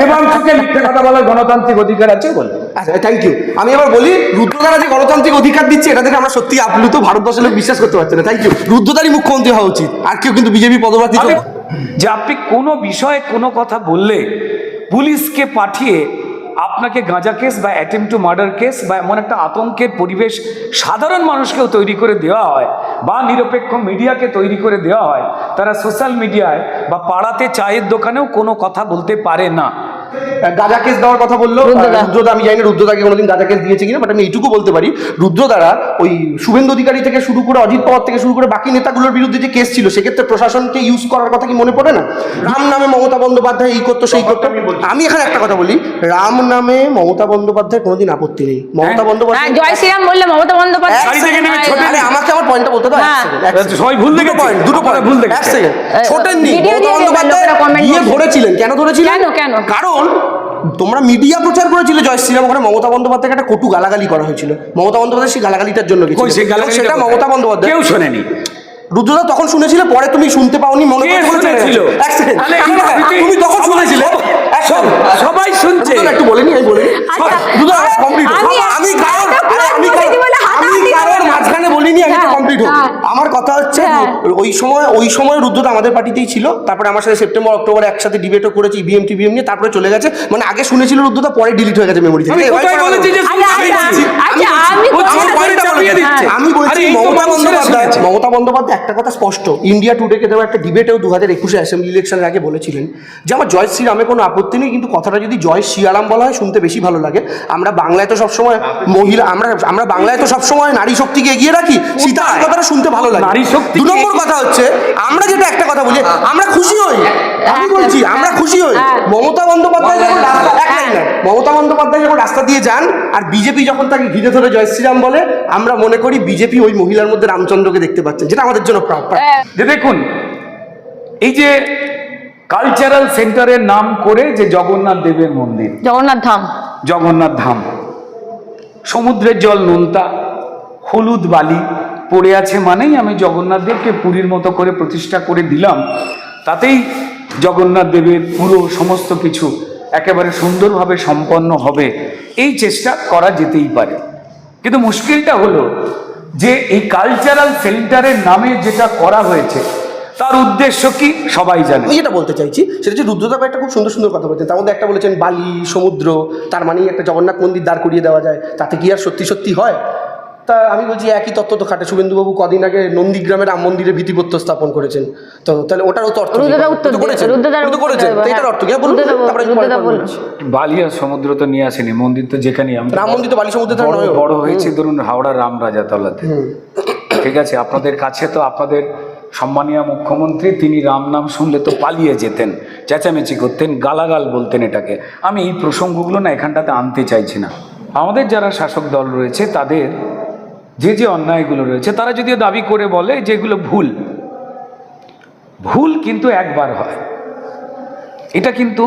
দেবাংশুকে মিথ্যে কথা বলার গণতান্ত্রিক অধিকার আছে বলে। আচ্ছা থ্যাংক ইউ আমি এবার বলি রুদ্রদারা যে গণতান্ত্রিক অধিকার দিচ্ছে এটা থেকে আমরা সত্যি আপ্লুত ভারতবর্ষের লোক বিশ্বাস করতে পারছে না। থ্যাংক ইউ রুদ্রদারই মুখ্যমন্ত্রী হওয়া উচিত আর কেউ কিন্তু বিজেপি পদপ্রার্থী যে আপনি কোনো বিষয়ে কোনো কথা বললে পুলিশকে পাঠিয়ে আপনাকে গাঁজা কেস বা অ্যাটেম্প টু মার্ডার কেস বা এমন একটা আতঙ্কের পরিবেশ সাধারণ মানুষকেও তৈরি করে দেওয়া হয় বা নিরপেক্ষ মিডিয়াকে তৈরি করে দেওয়া হয়। তারা সোশ্যাল মিডিয়ায় বা পাড়াতে চায়ের দোকানেও কোনো কথা বলতে পারে না। গাজা কেস দেওয়ার কথা বলল রুদ্রদা। আমি জানি না রুদ্রদাকে কোনোদিন গাজা কেস দিয়েছে কিনা বাট আমি এইটুকু বলতে পারি রুদ্রদারা ওই শুভেন্দু অধিকারী থেকে শুরু করে অজিত পাওয়ার থেকে শুরু করে বাকি নেতাগুলোর বিরুদ্ধে যে কেস ছিল সেক্ষেত্রে প্রশাসনকে ইউজ করার কথা কি মনে পড়ে না রাম নামে মমতা বন্দ্যোপাধ্যায় এই করতো সেই করতো আমি এখানে একটা কথা বলি রাম নামে মমতা বন্দ্যোপাধ্যায় কোনোদিন আপত্তি নেই মমতা হ্যাঁ বন্দ্যোপাধ্যায় জয় শ্রীরাম বললে মমতা বন্দ্যোপাধ্যায় আমাকে আমার পয়েন্টটা বলতে দাও হ্যাঁ। সবাই ভুল দেখেছে? point, দুটো point, ভুল এক দেখেছে? second। এ, মমতা বন্দ্যোপাধ্যায়। ধরেছিলেন কেন ধরেছিলেন কেন, কেন? কারণ তোমরা মিডিয়া প্রচার করেছিলে জয় শ্রীরাম ওখানে মমতা বন্দ্যোপাধ্যায়কে একটা কটু গালাগালি করা হয়েছিল। মমতা বন্দ্যোপাধ্যায় সেই গালাগালিটার জন্য সেটা মমতা বন্দ্যোপাধ্যায় কেউ শোনেনি। রুদ্রদা তখন শুনেছিলে পরে তুমি শুনতে পাওনি মনে বলে রাজনীতি- তুমি তখন সবাই- শুনেছিলে? শুনছে। একটু বলিনি আমি বলিনি। আচ্ছা, রুদ্রদা কমপ্লিট আমি- আমি কারোর বলে। মাঝখানে বলিনি আমি হ্যাঁ, কমপ্লিট হোক। হ্যাঁ। আমার কথা হচ্ছে হ্যাঁ। ওই সময় ওই সময় রুদ্রদা আমাদের পার্টিতেই ছিল। তারপরে আমার সাথে সেপ্টেম্বর অক্টোবরে একসাথে ডিবেটও করেছি ইভিএম টিভিএম নিয়ে তারপরে চলে গেছে। মানে আগে শুনেছিল রুদ্রদা পরে ডিলিট হয়ে গেছে মেমোরি থেকে। আমি বলেছি যে আচ্ছা, শুনছি? আচ্ছা, আমি আচ্ছা, তো মমতা বন্দ্যোপাধ্যায় মমতা বন্দ্যোপাধ্যায় একটা কথা স্পষ্ট। ইন্ডিয়া টুডেকে দেওয়া একটা ডিবেটেও দু হাজার একুশে অ্যাসেম্বলি ইলেকশনের আগে বলেছিলেন যে আমার জয় শ্রীরামে কোনো আপত্তি নেই কিন্তু কথাটা যদি জয় শ্রীরাম বলা হয় শুনতে বেশি ভালো লাগে। আমরা বাংলায় তো সবসময় মহিলা আমরা আমরা বাংলায় তো সবসময় নারী শক্তিকে এগিয়ে রাখি। সীতার কথাটা শুনতে ভালো লাগে। নারী শক্তিকে দু নম্বর কথা হচ্ছে আমরা যেটা একটা কথা বলি আমরা খুশি হই। আমি বলছি আমরা খুশি হই। মমতা বন্দ্যোপাধ্যায় যখন রাস্তা এক লাইনার মমতা বন্দ্যোপাধ্যায় যখন রাস্তা দিয়ে যান আর বিজেপি যখন তাকে ঘিরে ধরে জয় শ্রীরাম বলে আমরা মনে করি বিজেপি ওই মহিলার মধ্যে রামচন্দ্রকে দেখতে পাচ্ছেন যেটা আমাদের জন্য প্রাপ্য হ্যাঁ, যে দেখুন এই যে কালচারাল সেন্টারের নাম করে যে জগন্নাথ দেবের মন্দির। জগন্নাথ ধাম। জগন্নাথ ধাম। সমুদ্রের জল নোনতা হলুদ বালি পড়ে আছে মানেই আমি জগন্নাথ দেবকে পুরীর মতো করে প্রতিষ্ঠা করে দিলাম। তাতেই জগন্নাথ দেবের পুরো সমস্ত কিছু একেবারে সুন্দরভাবে সম্পন্ন হবে। এই চেষ্টা করা যেতেই পারে। কিন্তু মুশকিলটা হলো যে এই কালচারাল সেন্টারের নামে যেটা করা হয়েছে, তার উদ্দেশ্য কি সবাই জানে। আমি যেটা বলতে চাইছি, সেটা হচ্ছে রুদ্রদেব একটা খুব সুন্দর সুন্দর কথা বলছেন। তার মধ্যে একটা বলেছেন বালি, সমুদ্র, তার মানেই একটা জগন্নাথ মন্দির দাঁড় করিয়ে দেওয়া যায়। তাতে কি আর সত্যি সত্যি হয়? তা আমি বলছি একই তত্ত্ব তো খাটে। শুভেন্দুবাবু কদিন আগে নন্দীগ্রামের রাম মন্দিরে ভিত্তিপ্রত্য স্থাপন করেছেন। তো তাহলে ওটারও তো অর্থ হ্যাঁ। অর্থ কি? বলুন। রুদ্রদা বলুন, তারপরে আমি রুদ্রদা পরে বলুন। বলছি। বালি আর সমুদ্র তো নিয়ে আসেনি মন্দির তো যেখানেই আমি রাম মন্দির তো বালি সমুদ্রে বড় বড় হয়েছে ধরুন হাওড়া রাম রাজাতলাতে। ঠিক আছে আপনাদের কাছে তো আপনাদের সম্মানীয় মুখ্যমন্ত্রী তিনি রাম নাম শুনলে তো পালিয়ে যেতেন চেঁচামেচি করতেন গালাগাল বলতেন এটাকে। আমি এই প্রসঙ্গগুলো না এখানটাতে আনতে চাইছি না। আমাদের যারা শাসক দল রয়েছে তাদের যে যে অন্যায়গুলো রয়েছে, তারা যদিও দাবি করে বলে যেগুলো ভুল ভুল কিন্তু একবার হয়। এটা কিন্তু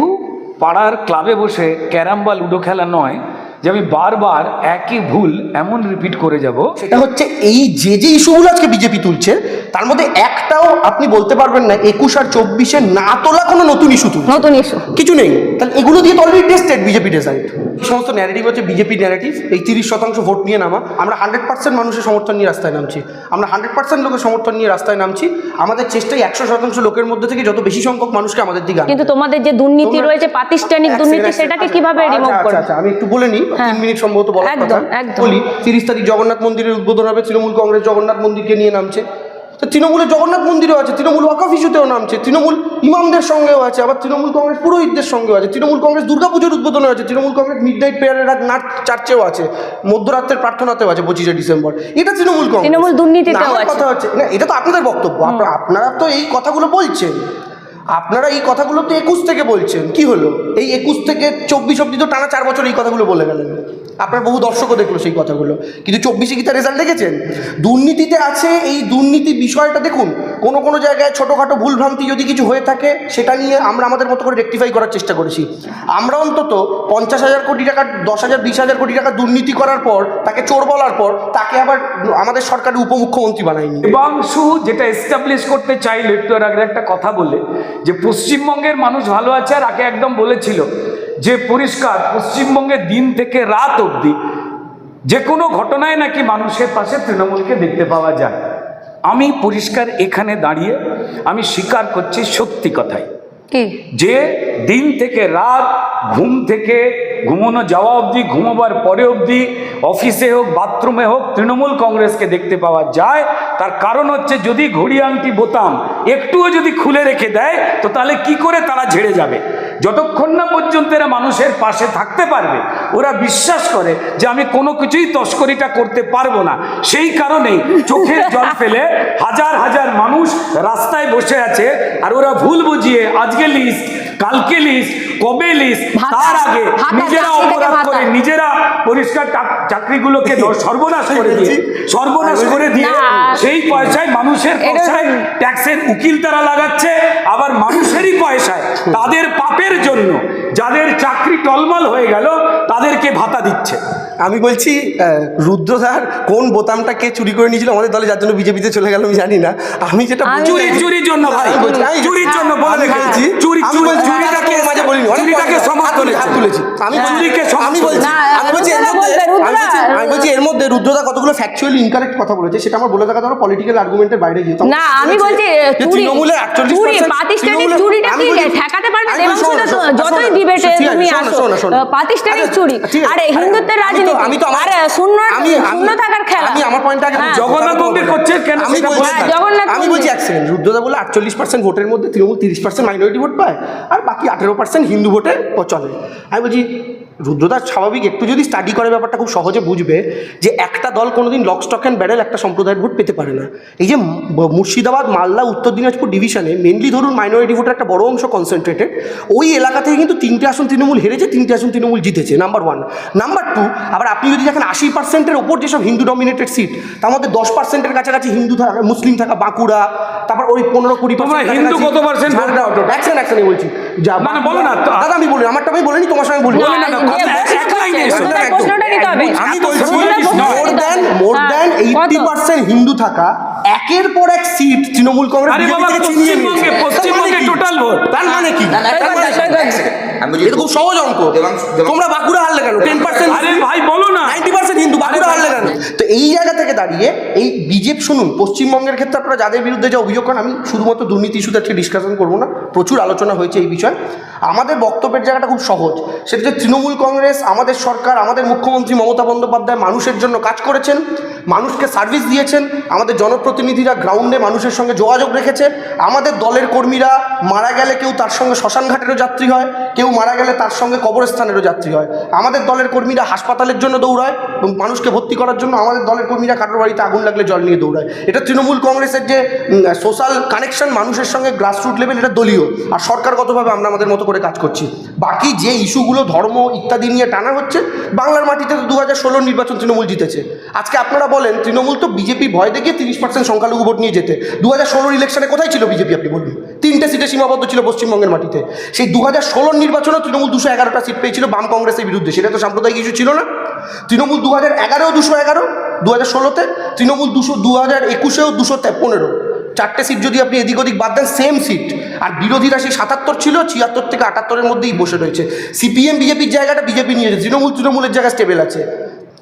পাড়ার ক্লাবে বসে ক্যারাম বা লুডো খেলা নয় যে আমি বারবার একই ভুল এমন রিপিট করে যাব। সেটা হচ্ছে এই যে যে ইস্যুগুলো আজকে বিজেপি তুলছে তার মধ্যে একটাও আপনি বলতে পারবেন না একুশ আর চব্বিশে না তোলা কোনো নতুন ইস্যু তুলছে। নতুন ইস্যু কিছু নেই। তাহলে এগুলো দিয়ে তো অলরেডি টেস্টেড বিজেপি ডিসাইড এই সমস্ত ন্যারেটিভ হচ্ছে বিজেপি ন্যারেটিভ এই তিরিশ শতাংশ ভোট নিয়ে নামা। আমরা হান্ড্রেড পার্সেন্ট মানুষের সমর্থন নিয়ে রাস্তায় নামছি। আমরা হান্ড্রেড পার্সেন্ট লোকের সমর্থন নিয়ে রাস্তায় নামছি। আমাদের চেষ্টাই একশো শতাংশ লোকের মধ্যে থেকে যত বেশি সংখ্যক মানুষকে আমাদের দিকে কিন্তু তোমাদের যে দুর্নীতি রয়েছে প্রাতিষ্ঠানিক দুর্নীতি সেটাকে কীভাবে আচ্ছা, রিমুভ আচ্ছা, করবে? আচ্ছা, আমি একটু বলে নিই। তিন মিনিট সম্ভবত বলার কথা। বলি তিরিশ তারিখ জগন্নাথ মন্দিরের উদ্বোধন হবে তৃণমূল কংগ্রেস জগন্নাথ মন্দিরকে নিয়ে নামছে। তৃণমূলের জগন্নাথ মন্দিরও আছে তৃণমূল ওয়াকফ ইস্যুতেও নামছে তৃণমূল ইমামদের সঙ্গেও আছে আবার তৃণমূল কংগ্রেস পুরোহিতদের সঙ্গেও আছে তৃণমূল কংগ্রেস দুর্গাপুজোর উদ্বোধনে আছে তৃণমূল কংগ্রেস মিড নাইট প্রেয়ারের রাত নাট চার্চেও আছে মধ্যরাত্রের প্রার্থনাতেও আছে পঁচিশে ডিসেম্বর। এটা তৃণমূল কংগ্রেস। তৃণমূল আছে। কথা হচ্ছে। না এটা তো আপনাদের বক্তব্য। আপনারা তো এই কথাগুলো বলছেন। আপনারা এই কথাগুলো তো একুশ থেকে বলছেন, কি হলো? এই একুশ থেকে চব্বিশ অব্দি তো টানা চার বছর এই কথাগুলো বলে গেলেন। আপনার বহু দর্শকও দেখল সেই কথাগুলো। কিন্তু চব্বিশে কি তার রেজাল্ট দেখেছেন? দুর্নীতিতে আছে, এই দুর্নীতি বিষয়টা দেখুন। কোনো কোনো জায়গায় ছোটোখাটো ভুলভ্রান্তি যদি কিছু হয়ে থাকে, সেটা নিয়ে আমরা আমাদের মতো করে রেক্টিফাই করার চেষ্টা করেছি। আমরা অন্তত পঞ্চাশ হাজার কোটি টাকা, দশ হাজার, বিশ হাজার কোটি টাকা দুর্নীতি করার পর, তাকে চোর বলার পর, তাকে আবার আমাদের সরকারের উপমুখ্যমন্ত্রী বানায়নি। দেবাংশু যেটা এস্টাবলিশ করতে চাইল একটু আগে একটা কথা বলে, যে পশ্চিমবঙ্গের মানুষ ভালো আছে আর আগে একদম বলেছিল যে পরিষ্কার পশ্চিমবঙ্গে দিন থেকে রাত অবধি যে কোনো ঘটনায় নাকি মানুষের পাশে তৃণমূলকে দেখতে পাওয়া যায়। আমি পরিষ্কার এখানে দাঁড়িয়ে আমি স্বীকার করছি সত্যি কথাই। যে দিন থেকে রাত ঘুম থেকে ঘুমানো যাওয়া অবধি ঘুমোবার পরে অবধি অফিসে হোক বাথরুমে হোক তৃণমূল কংগ্রেসকে দেখতে পাওয়া যায়। তার কারণ হচ্ছে যদি ঘড়ি আংটি বোতাম একটুও যদি খুলে রেখে দেয় তো তাহলে কি করে তারা ঝেড়ে যাবে? যতক্ষণ না পর্যন্ত এরা মানুষের পাশে থাকতে পারবে ওরা বিশ্বাস করে যে আমি কোনো কিছুই তস্করিটা করতে পারব না। সেই কারণেই চোখের জল ফেলে হাজার হাজার মানুষ রাস্তায় বসে আছে আর ওরা ভুল বুঝিয়ে আজকে লিস্ট কালকে লিস্ট কবে লিস্ট তার আগে নিজেরা অপরাধ করে নিজেরা পরিষ্কার চাক- চাকরিগুলোকে সর্বনাশ করে দিয়ে সর্বনাশ করে দিয়ে সেই পয়সায় মানুষের ট্যাক্সের উকিল তারা লাগাচ্ছে, আবার মানুষেরই পয়সায়, তাদের পাপের জন্য, যাদের চাকরি টলমল হয়ে গেল তাদেরকে ভাতা দিচ্ছে। আমি বলছি রুদ্রধার কোন বোতামটা কে চুরি করে নিয়েছিল আমাদের দলে যার জন্য বিজেপিতে চলে গেল আমি জানি না। আমি যেটা চুরি চুরির জন্য ভাই। চুরির জন্য বলে আমি রেখেছি। বলছি, চুরি চুরি চুরিটাকে মাঝে বলিনি, চুরিটাকে হাত তুলেছি, হাত তুলেছি। আমি চুরিকে আমি বলছি আমি বলছি এর মধ্যে আমি বলছি এর মধ্যে রুদ্রদা কতগুলো ফ্যাকচুয়ালি ইনকারেক্ট কথা বলেছে সেটা আমার বলে থাকা ধরো পলিটিক্যাল আর্গুমেন্টের বাইরে যেত না, আমি বলছি, চুরিটা কি? ঠেকাতে পারবে? যতই এ তুমি আসো, প্রাতিষ্ঠানিক চুরি। আরে হিন্দুত্বের রাজনীতি, আরে শূন্য- শূন্য থাকার খেলা। আমি আমার পয়েন্ট আগে হ্যাঁ। জগন্নাথ মন্দির করছে কেন আমি বলছি হ্যাঁ, জগন্নাথ আমি মন্দির। বলছি এক সেকেন্ড রুদ্রদা বলে আটচল্লিশ পার্সেন্ট ভোটের মধ্যে তৃণমূল তিরিশ পার্সেন্ট মাইনরিটি ভোট পায় আর বাকি আঠেরো পার্সেন্ট হিন্দু ভোটে চলে। আমি বলছি রুদ্রদা স্বাভাবিক একটু যদি স্টাডি করে ব্যাপারটা খুব সহজে বুঝবে যে একটা দল কোনোদিন লক স্টক অ্যান্ড ব্যারেল একটা সম্প্রদায়ের ভোট পেতে পারে না। এই যে মুর্শিদাবাদ মালদা উত্তর দিনাজপুর ডিভিশনে মেনলি ধরুন মাইনরিটি ভোটের একটা বড় অংশ কনসেন্ট্রেটেড ওই এলাকা থেকে কিন্তু তিনটে আসন তৃণমূল হেরেছে তিনটে আসন তৃণমূল জিতেছে নাম্বার ওয়ান নাম্বার টু আবার আপনি যদি দেখেন আশি পার্সেন্টের ওপর যেসব হিন্দু ডমিনেটেড সিট তার মধ্যে দশ পার্সেন্টের কাছাকাছি হিন্দু থাকা মুসলিম থাকা বাঁকুড়া তারপর ওই পনেরো কুড়ি হিন্দু কত? একশন বলছি। যা না, না, বলো না, দাদা আমি বলি আমারটা আমি বলিনি তোমার সঙ্গে বলি না, আমি বলছি। মোর দেন মোর দেন এইটি পার্সেন্ট হিন্দু থাকা একের পর এক সিট তৃণমূল কংগ্রেস পশ্চিমবঙ্গে- total ভোট। তার মানে কি? আমি এটা খুব সহজ অঙ্ক। তোমরা বাঁকুড়া হারলে কেন? টেন পার্সেন্ট আরে ভাই বলো না। নাইনটি পার্সেন্ট হিন্দু বাঁকুড়া হারলে কেন? তো এই জায়গা থেকে দাঁড়িয়ে এই বিজেপি শুনুন পশ্চিমবঙ্গের ক্ষেত্রে আপনারা যাদের বিরুদ্ধে যা অভিযোগ করেন আমি শুধুমাত্র দুর্নীতি ইস্যুতে আজকে ডিসকাশন করব না প্রচুর আলোচনা হয়েছে এই বিষয়ে। আমাদের বক্তব্যের জায়গাটা খুব সহজ। সেটা হচ্ছে তৃণমূল কংগ্রেস আমাদের সরকার আমাদের মুখ্যমন্ত্রী মমতা বন্দ্যোপাধ্যায় মানুষের জন্য কাজ করেছেন মানুষকে সার্ভিস দিয়েছেন আমাদের জনপ্রতিনিধিরা গ্রাউন্ডে মানুষের সঙ্গে যোগাযোগ রেখেছে আমাদের দলের কর্মীরা মারা গেলে কেউ তার সঙ্গে শ্মশান ঘাটেরও যাত্রী হয় কেউ মারা গেলে তার সঙ্গে কবরস্থানেরও যাত্রী হয়। আমাদের দলের কর্মীরা হাসপাতালের জন্য দৌড়ায় এবং মানুষকে ভর্তি করার জন্য আমাদের দলের কর্মীরা কারোর বাড়িতে আগুন লাগলে জল নিয়ে দৌড়ায়। এটা তৃণমূল কংগ্রেসের যে সোশ্যাল কানেকশন মানুষের সঙ্গে গ্রাসরুট লেভেল এটা দলীয়। আর সরকারগতভাবে আমরা আমাদের মতো করে কাজ করছি। বাকি যে ইস্যুগুলো ধর্ম ইত্যাদি নিয়ে টানা হচ্ছে, বাংলার মাটিতে তো দু হাজার ষোলোর নির্বাচন তৃণমূল জিতেছে। আজকে আপনারা বলেন, তৃণমূল তো বিজেপি ভয় দেখিয়ে তিরিশ পার্সেন্ট সংখ্যালঘু ভোট নিয়ে যেতে দু হাজার ষোলোর ইলেকশনে কোথায় ছিল বিজেপি আপনি বলুন। তিনটে সিটে সীমাবদ্ধ ছিল পশ্চিমবঙ্গের মাটিতে। সেই দু হাজার ষোলোর নির্বাচনে তৃণমূল দুশো এগারোটা সিট পেয়েছিল বাম কংগ্রেসের বিরুদ্ধে। সেটা তো সাম্প্রদায়িক ইস্যু ছিল না। তৃণমূল দু হাজার এগারো দুশো এগারো দু হাজার ষোলোতে, তৃণমূল দুশো দু হাজার একুশেও দুশো পনেরো চারটে সিট যদি আপনি এদিক ওদিক বাদ দেন সেম সিট আর বিরোধীরা সেই সাতাত্তর ছিল, ছিয়াত্তর থেকে আটাত্তরের মধ্যেই বসে রয়েছে। সিপিএম বিজেপির জায়গাটা বিজেপি নিয়েছে। তৃণমূল তৃণমূলের জায়গায় স্টেবেল আছে।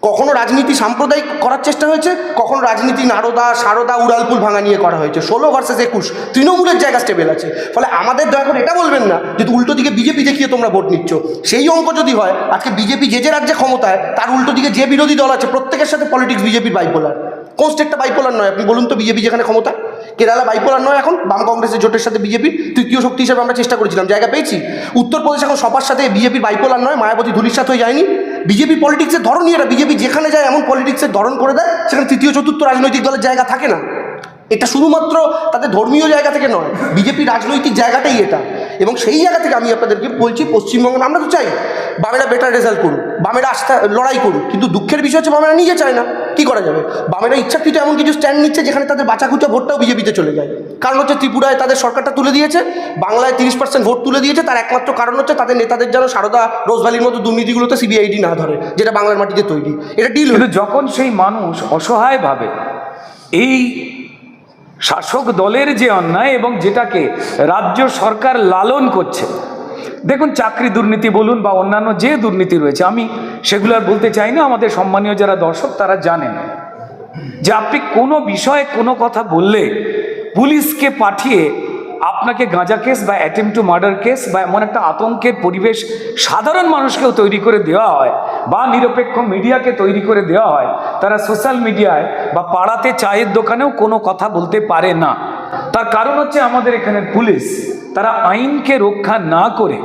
কখনো রাজনীতি সাম্প্রদায়িক করার চেষ্টা হয়েছে? কখনো রাজনীতি নারদা, সারদা, উড়ালপুল ভাঙা নিয়ে করা হয়েছে। ষোলো ভার্সেস একুশ, তৃণমূলের জায়গা স্টেবেল আছে। ফলে আমাদের দয়া করে এটা বলবেন না যে উল্টো দিকে বিজেপি দেখিয়ে তোমরা ভোট নিচ্ছ। সেই অঙ্ক যদি হয়, আজকে বিজেপি যে যে রাজ্যে ক্ষমতায়, তার উল্টো দিকে যে বিরোধী দল আছে, প্রত্যেকের সাথে পলিটিক্স বিজেপির বাইপোলার কোন স্টেটটা বাইপোলার নয়? আপনি বলুন তো বিজেপি যেখানে ক্ষমতা। কেরালা বাইপোলার নয় এখন? বাম কংগ্রেসের জোটের সাথে বিজেপির তৃতীয় শক্তি হিসেবে আমরা চেষ্টা করেছিলাম। জায়গা পেয়েছি। উত্তরপ্রদেশ এখন সবার সাথে বিজেপির বাইপোলার নয়, মায়াবতী ধুলির সাথে যায়নি। বিজেপি পলিটিক্সের ধরনই এটা বিজেপি যেখানে যায় এমন পলিটিক্সের ধরন করে দেয়, সেখানে তৃতীয়, চতুর্থ রাজনৈতিক দলের জায়গা থাকে না। এটা শুধুমাত্র তাদের ধর্মীয় জায়গা থেকে নয়, বিজেপি রাজনৈতিক জায়গাটাই এটা। এবং সেই জায়গা থেকে আমি আপনাদেরকে বলছি, পশ্চিমবঙ্গে আমরা তো চাই বামেরা বেটার রেজাল্ট করুক, বামেরা আস্থা, লড়াই করুক, কিন্তু দুঃখের বিষয় হচ্ছে বামেরা নিজে চায় না, কি করা যাবে? বামেরা ইচ্ছাকৃত এমন কিছু স্ট্যান্ড নিচ্ছে যেখানে তাদের বাঁচাকুচা ভোটটাও বিজেপিতে চলে যায়। কারণ হচ্ছে ত্রিপুরায় তাদের সরকারটা তুলে দিয়েছে, বাংলায় তিরিশ পার্সেন্ট ভোট তুলে দিয়েছে, তার একমাত্র কারণ হচ্ছে তাদের নেতাদের যেন সারদা রোজভ্যালির মতো দুর্নীতিগুলোতে সিবিআইডি না ধরে, যেটা বাংলার মাটিতে তৈরি। এটা ডিল যখন সেই মানুষ অসহায়ভাবে এই শাসক দলের যে অন্যায় এবং যেটাকে রাজ্য সরকার লালন করছে। দেখুন, চাকরি দুর্নীতি বলুন বা অন্যান্য যে দুর্নীতি রয়েছে, আমি সেগুলো আর বলতে চাই না, আমাদের সম্মানীয় যারা দর্শক, তারা জানেন যে আপনি কোনো বিষয়ে কোনো কথা বললে পুলিশকে পাঠিয়ে আপনাকে গাঁজা কেস বা অ্যাটেম টু মার্ডার কেস বা এমন একটা আতঙ্কের পরিবেশ সাধারণ মানুষকেও তৈরি করে দেওয়া হয় বা নিরপেক্ষ মিডিয়াকে তৈরি করে দেওয়া হয়, তারা সোশ্যাল মিডিয়ায় বা পাড়াতে চায়ের দোকানেও কোনো কথা বলতে পারে না। তার কারণ হচ্ছে আমাদের এখানের পুলিশ, তারা আইনকে রক্ষা না করে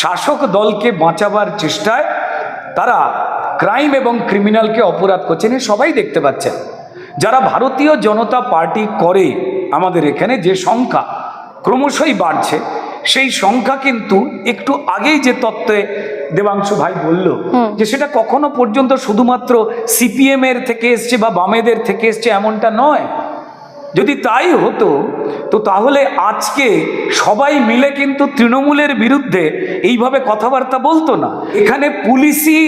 শাসক দলকে বাঁচাবার চেষ্টায় তারা ক্রাইম এবং ক্রিমিনালকে অপরাধ করছেন সবাই দেখতে পাচ্ছেন। যারা ভারতীয় জনতা পার্টি করে আমাদের এখানে যে সংখ্যা ক্রমশই বাড়ছে। সেই সংখ্যা কিন্তু একটু আগেই যে তত্ত্বে দেবাংশু ভাই বলল যে সেটা কখনো পর্যন্ত শুধুমাত্র সিপিএম এর থেকে এসছে বা বামেদের থেকে এসছে এমনটা নয়। যদি তাই হতো তো তাহলে আজকে সবাই মিলে কিন্তু তৃণমূলের বিরুদ্ধে এইভাবে কথাবার্তা বলতো না। এখানে পুলিশি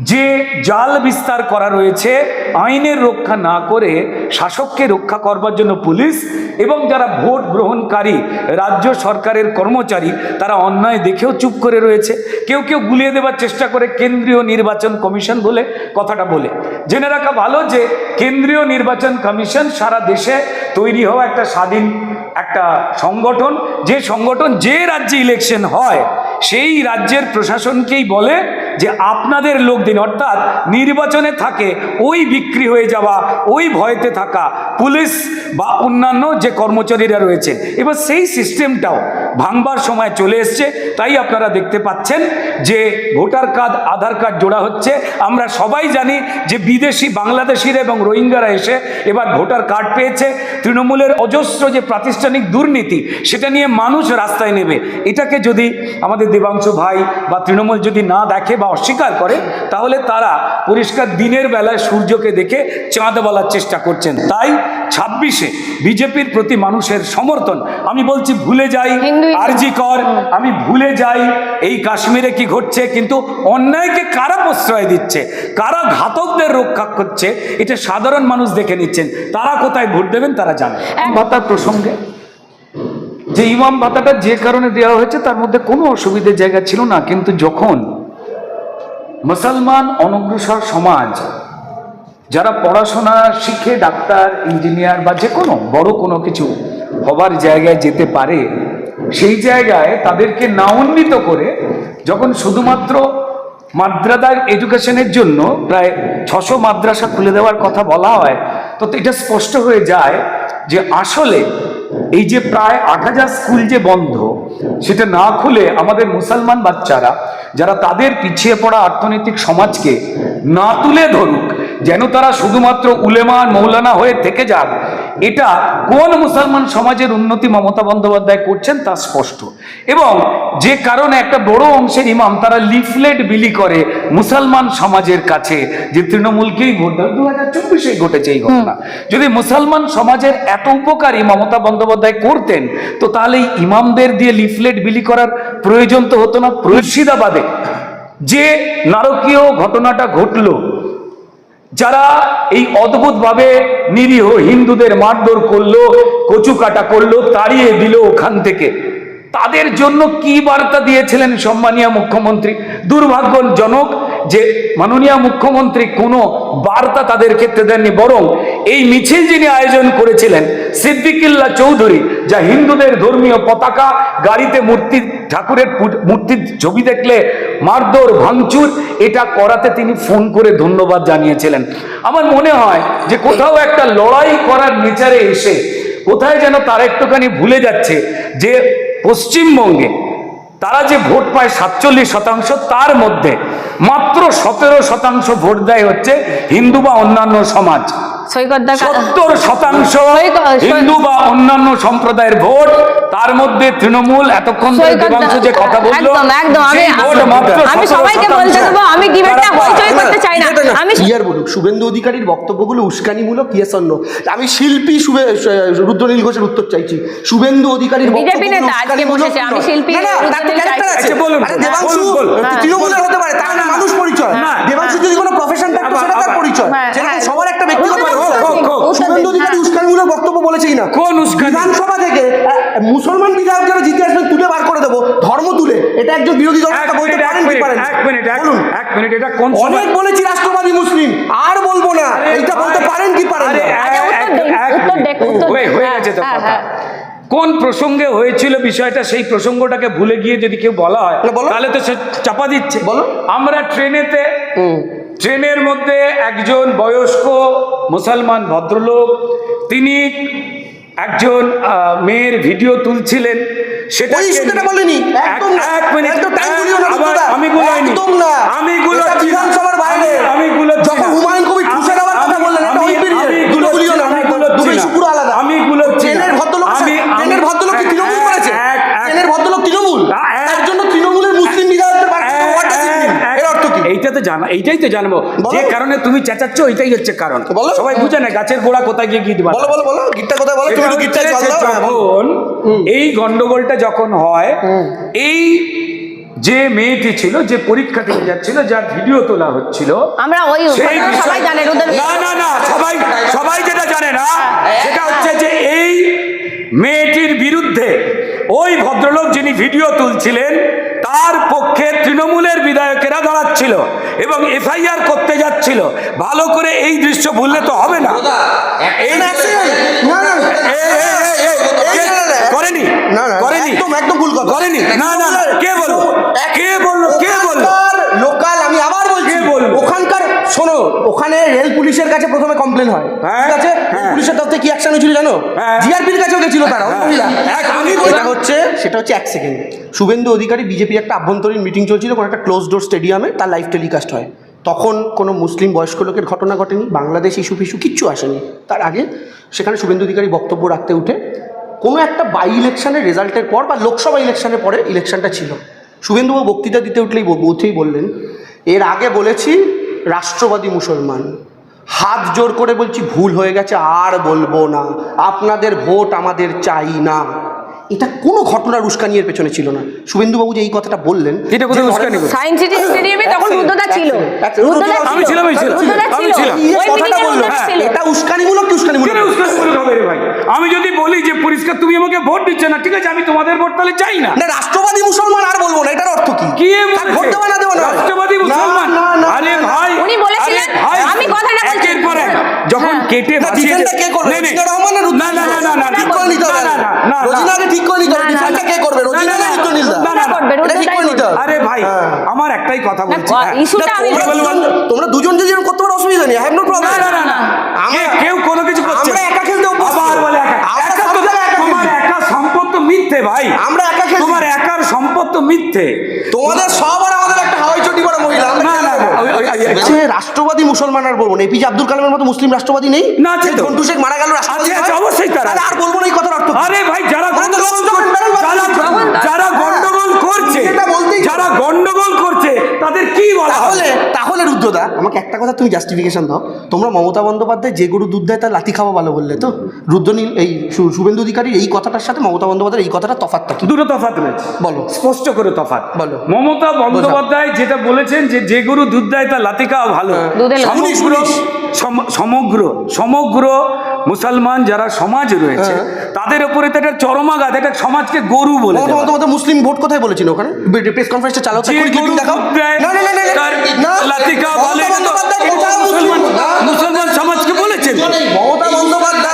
যে জাল বিস্তার করা রয়েছে, আইনের রক্ষা না করে শাসককে রক্ষা করবার জন্য পুলিশ এবং যারা ভোট গ্রহণকারী, রাজ্য সরকারের কর্মচারী, তারা অন্যায় দেখেও চুপ করে রয়েছে। কেউ কেউ গুলিয়ে দেবার চেষ্টা করে কেন্দ্রীয় নির্বাচন কমিশন বলে কথাটা বলে। জেনে রাখা ভালো যে কেন্দ্রীয় নির্বাচন কমিশন সারা দেশে তৈরি হওয়া একটা স্বাধীন একটা সংগঠন। যে সংগঠন যে রাজ্যে ইলেকশন হয়, সেই রাজ্যের প্রশাসনকেই বলে যে আপনাদের লোক দিন অর্থাৎ নির্বাচনে থাকে, ওই বিক্রি হয়ে যাওয়া, ওই ভয়তে থাকা পুলিশ বা অন্যান্য যে কর্মচারীরা রয়েছে। এবার সেই সিস্টেমটাও ভাঙবার সময় চলে এসছে। তাই আপনারা দেখতে পাচ্ছেন যে ভোটার কার্ড, আধার কার্ড জোড়া হচ্ছে। আমরা সবাই জানি যে বিদেশি, বাংলাদেশিরা এবং রোহিঙ্গারা এসে এবার ভোটার কার্ড পেয়েছে। তৃণমূলের অজস্র যে প্রাতিষ্ঠানিক দুর্নীতি, সেটা নিয়ে মানুষ রাস্তায় নেবে এটাকে যদি আমাদের দেবাংশু ভাই বা তৃণমূল যদি না দেখে বা অস্বীকার করে তাহলে তারা পরিষ্কার দিনের বেলায় সূর্যকে দেখে চাঁদ বলার চেষ্টা করছেন। তাই ছাব্বিশে বিজেপির প্রতি মানুষের সমর্থন আমি বলছি ভুলে যাই আরজি কর আমি ভুলে যাই এই কাশ্মীরে কি ঘটছে কিন্তু অন্যায়কে কারা প্রশ্রয় দিচ্ছে কারা ঘাতকদের রক্ষা করছে এটা সাধারণ মানুষ দেখে নিচ্ছেন তারা কোথায় ভোট দেবেন তারা জানে ভাতার প্রসঙ্গে যে ইমাম ভাতাটা যে কারণে দেওয়া হয়েছে তার মধ্যে কোনো অসুবিধের জায়গা ছিল না কিন্তু যখন মুসলমান অনগ্রসর সমাজ, যারা পড়াশোনা শিখে ডাক্তার, ইঞ্জিনিয়ার বা যে কোনো বড় কোনো কিছু হবার জায়গায় যেতে পারে, সেই জায়গায় তাদেরকে না উন্নীত করে যখন শুধুমাত্র মাদ্রাদার এডুকেশনের জন্য প্রায় ছশো মাদ্রাসা খুলে দেওয়ার কথা বলা হয়, তো এটা স্পষ্ট হয়ে যায় যে আসলে এই যে প্রায় আট হাজার স্কুল যে বন্ধ, সেটা না খুলে আমাদের মুসলমান বাচ্চারা যারা তাদের পিছিয়ে পড়া অর্থনৈতিক সমাজকে না তুলে ধরুক যেন তারা শুধুমাত্র উলেমান, মৌলানা হয়ে থেকে যাক। এটা কোন মুসলমান সমাজের উন্নতি মমতা বন্দ্যোপাধ্যায় করছেন তা স্পষ্ট। এবং যে কারণে একটা বড় অংশের ইমাম তারা লিফলেট বিলি করে মুসলমান সমাজের কাছে, যে তৃণমূলকেই ভোট দেয় দু হাজার চব্বিশে ঘটেছে এই ঘটনা। যদি মুসলমান সমাজের এত উপকারী মমতা বন্দ্যোপাধ্যায় করতেন, তো তাহলে ইমামদের দিয়ে লিফলেট বিলি করার প্রয়োজন তো হতো না। মুর্শিদাবাদে যে নারকীয় ঘটনাটা ঘটলো যারা এই অদ্ভুতভাবে নিরীহ হিন্দুদের মারধর করল কচু কাটা করল, তাড়িয়ে দিল ওখান থেকে। তাদের জন্য কি বার্তা দিয়েছিলেন সম্মানীয় মুখ্যমন্ত্রী? দুর্ভাগ্যজনক যে মাননীয় মুখ্যমন্ত্রী কোনো বার্তা তাদের ক্ষেত্রে দেননি, বরং এই মিছিল যিনি আয়োজন করেছিলেন, সিদ্দিকিল্লা চৌধুরী, যা হিন্দুদের ধর্মীয় পতাকা, গাড়িতে মূর্তি ঠাকুরের মূর্তির ছবি দেখলে মারধর, ভাঙচুর, এটা করাতে তিনি ফোন করে ধন্যবাদ জানিয়েছিলেন। আমার মনে হয় যে কোথাও একটা লড়াই করার নেচারে এসে, কোথায় যেন তারা একটুখানি ভুলে যাচ্ছে যে পশ্চিমবঙ্গে তারা যে ভোট পায় সাতচল্লিশ শতাংশ, তার মধ্যে মাত্র সতেরো শতাংশ ভোট দেয় হচ্ছে হিন্দু বা অন্যান্য সমাজ। সৈকতদা সত্তর শতাংশ হিন্দু বা অন্যান্য সম্প্রদায়ের ভোট তার মধ্যে তৃণমূল এতক্ষণ যে কথা বলল একদম একদম আমি সেই ভোট মাত্র আমি 17 সবাইকে বলতে দেবো আমি ডিবেটটা হইচই করতে চাই না। আমি ক্লিয়ার বলুক শুভেন্দু অধিকারীর বক্তব্যগুলো উস্কানিমূলক ইয়েসন্ন। আমি শিল্পী শুভে রুদ্রনীল ঘোষের উত্তর চাইছি। শুভেন্দু অধিকারীর নেতা আজকে বসেছে, আমি শিল্পী। আচ্ছা, বলুন। তৃণমূলের হতে পারে তার মানুষ পরিচয়। না। দেবাংশু যদি কোনো প্রফেশন থাকতো সেটা তার পরিচয়। হ্যাঁ, যেরকম হ্যাঁ। সবার একটা ব্যক্তিগত উত্তর দিন, পরিচয়। হোক, হোক। উত্তর দিন, শুভেন্দু অধিকারী হ্যাঁ। উস্কানিমূলক বক্তব্য বলেছেই না কোন উস্কানি? বিধানসভা থেকে মুসলমান বিধায়ক যারা জিতে আসবেন তুলে বার করে দেবো ধর্ম তুলে এটা একজন বিরোধী দল এক বলতে মিনিট, পারেন কি পারেন এক মিনিট, বলুন এক মিনিট, এটা কোন অনেক বলেছি রাষ্ট্রবাদী মুসলিম আর বলব না এইটা বলতে পারেন কি পারেন আরে হয়ে-। হয়ে হ্যাঁ, গেছে তো কথা। কোন প্রসঙ্গে হয়েছিল বিষয়টা সেই প্রসঙ্গটাকে ভুলে গিয়ে যদি কেউ বলা হয়। তাহলে তো সে চাপা দিচ্ছে বলো। আমরা ট্রেনেতে হুম। ট্রেনের মধ্যে একজন বয়স্ক মুসলমান ভদ্রলোক তিনি একজন মেয়ের ভিডিও তুলছিলেন। সেটা ওই বলেনি। একদম এক মিনিট। আমি গুলোইনি একদম না। আমি এটা বিধানসভার বাইরে। আমি- আমি যখন হুমায়ুন কবির ঠুসে দেওয়ার কথা বললেন এটা ওই। আমি আমি আলাদা। আমি না। ট্রেনের ভদ্রলোক আমি- ট্রেনের আমি- ভদ্রলোক কি এক- তৃণমূল এক- করেছে এক- এক- ট্রেনের ভদ্রলোক তৃণমূল এক- তার জন্য তৃণমূলের মুসলিম বিধায়কদের বাড়িতে এক- what does it mean? এক- এর অর্থ কি এইটা তো জানা এইটাই তো জানব যে কারণে তুমি চেঁচাচ্ছ ওইটাই হচ্ছে কারণ বলো। সবাই বুঝে না গাছের গোড়া কোথায় গিয়ে গিট বাঁধা। বলো বলো বলো গিটটা কোথায় বলো তুমি সেটা একটু গিটটা হচ্ছে জল যে দাও বলো। যখন এই গন্ডগোলটা যখন হয় এই যে মেয়েটি ছিল যে পরীক্ষা দিতে যাচ্ছিল যার ভিডিও তোলা হচ্ছিল আমরা ওই সবাই না না না সবাই সবাই যেটা জানে না সেটা হচ্ছে যে এই মেয়েটির বিরুদ্ধে ওই ভদ্রলোক যিনি ভিডিও তুলছিলেন তার পক্ষে তৃণমূলের বিধায়কেরা দাঁড়াচ্ছিল এবং এফআইআর করতে যাচ্ছিল ভালো করে এই দৃশ্য ভুললে তো হবে না। করেনি না, না, করেনি একদম একদম ভুল করেনি না না না, কে বলল কে বলল কে বলল লোকাল আমি আবার বলছি কে বলল? ওখানকার শোনো ওখানে রেল পুলিশের কাছে প্রথমে কমপ্লেন হয়। হ্যাঁ, ঠিক আছে? হ্যাঁ। পুলিশের তরফ থেকে কি অ্যাকশন হয়েছিল জানো? হ্যাঁ। জিআরপির কাছেও গেছিল তারা হ্যাঁ। এটা হচ্ছে সেটা হচ্ছে এক সেকেন্ড শুভেন্দু অধিকারী বিজেপির একটা আভ্যন্তরীণ মিটিং চলছিল কোনো একটা ক্লোজ ডোর স্টেডিয়ামে তার লাইভ টেলিকাস্ট হয়। তখন কোনো মুসলিম বয়স্ক লোকের ঘটনা ঘটেনি বাংলাদেশ ইস্যু ফিস্যু কিচ্ছু আসেনি। তার আগে সেখানে শুভেন্দু অধিকারী বক্তব্য রাখতে উঠে কোনো একটা বাই ইলেকশনের রেজাল্টের পর বা লোকসভা ইলেকশনের পরে ইলেকশনটা ছিল। শুভেন্দুবাবু বক্তৃতা দিতে উঠলেই বলতেই বললেন এর আগে বলেছি রাষ্ট্রবাদী মুসলমান। হাত জোর করে বলছি, ভুল হয়ে গেছে, আর বলব না। আপনাদের ভোট আমাদের চাই না। এটা কোনো ঘটনার উস্কানিয়ের পেছনে ছিল না শুভেন্দুবাবু যে এই কথাটা বললেন এটা কোথায় যে উস্কানি করছে? সায়েন্স সিটি স্টেডিয়ামে এক তখন second, রুদ্রদা এক ছিল second, এক second, রুদ্রদা রুদ্রদা আমি ছিলাম, আমি ছিলাম। রুদ্রদা আমি ছিল ছিলাম। এই যে ওই কথাটা মিটিংয়ে বলল রুদ্রদা ছিল এটা উস্কানিমূলক কি উস্কানিমূলক কেন উস্কানিমূলক হবে রে ভাই আমি যদি বলি যে পরিষ্কার তুমি আমাকে ভোট দিচ্ছ না ঠিক আছে আমি তোমাদের ভোট তাহলে চাই না না রাষ্ট্রবাদী মুসলমান আর বলব না এটার অর্থ কি কি তার ভোট দেওয়া না দেওয়া না রাষ্ট্রবাদী না, মুসলমান না, না, আরে না, ভাই উনি বলেছিলেন, আরে ভাই, আমি কথাটা বলছি। একের পর এক যখন হ্যাঁ। কেটে না, বাঁচিয়ে ডিফেন্সটা কে করবে? নে, নে। রোজিনা রহমান না রুদ্র না না না না না ঠিক করে নিতে হবে না, না, না, না, রোজিনা আগে ঠিক করে নিতে হবে না, না, কে করবে? রোজিনা না রুদ্র নীলদা না, না, না। করবে, এটা ঠিক করে নিতে হবে আরে ভাই। আমার একটাই কথা বলছি। হ্যাঁ। ইস্যুটা আমি তোমরা দুজন- যদি এরকম করতে পারো অসুবিধা নেই হ্যাভ নো প্রবলেম না, না, না, না। আমরা- কেউ কোনো কিছু করছে আমরা একা খেলতে আবার বলে একা। একা সব তো- জায়গায় একা তোমার একা সম্পদ তো মিথ্যে ভাই। আমরা একা খেলি। তোমার একার সম্পদ তো মিথ্যে। তোমাদের সব আর আমাদের একটা হাওয়াই চটি মহিলা না, না, রাষ্ট্রবাদী মুসলমান আর বলব না এপিজে আব্দুল কালামের মতো মুসলিম রাষ্ট্রবাদী নেই? না, আছে মারা গেল রাষ্ট্রবাদী? অবশ্যই তারা আর বলব না এই কথার অর্থ আরে ভাই যারা মানে যারা করছে? যারা গন্ডগোল করছে তাদের কি বলা হবে তাহলে তাহলে রুদ্রদা আমাকে একটা কথা তুমি জাস্টিফিকেশন দাও। তোমরা মমতা বন্দ্যোপাধ্যায় যে গরু দুধ দেয় তার লাথি খাওয়া ভালো বললে তো? রুদ্রনীল এই শুভেন্দু অধিকারীর এই কথাটার সাথে মমতা বন্দ্যোপাধ্যায়ের এই কথাটা তফাৎটা কি? দুটো তফাৎ রয়েছে। বলো। স্পষ্ট করে তফাৎ। বলো। মমতা বন্দ্যোপাধ্যায় যেটা বলেছেন যে যে গরু দুধ দেয় তার লাতি খাওয়া ভালো। সমগ্র সম- সমগ্র সমগ্র মুসলমান যারা সমাজ রয়েছে হ্যাঁ। তাদের উপরে তো একটা চরমাঘাত একটা সমাজকে গরু বলে মমতা মুসলিম ভোট কোথায় বলেছিল ওখানে? প্রেস কনফারেন্সটা চালাও এক্ষুনি গরু clipping দেখাও না না না না, না, তার এটা কোথাও মুসলমান মুসলমান সমাজকে বলেছেন। মমতা বন্দ্যোপাধ্যায়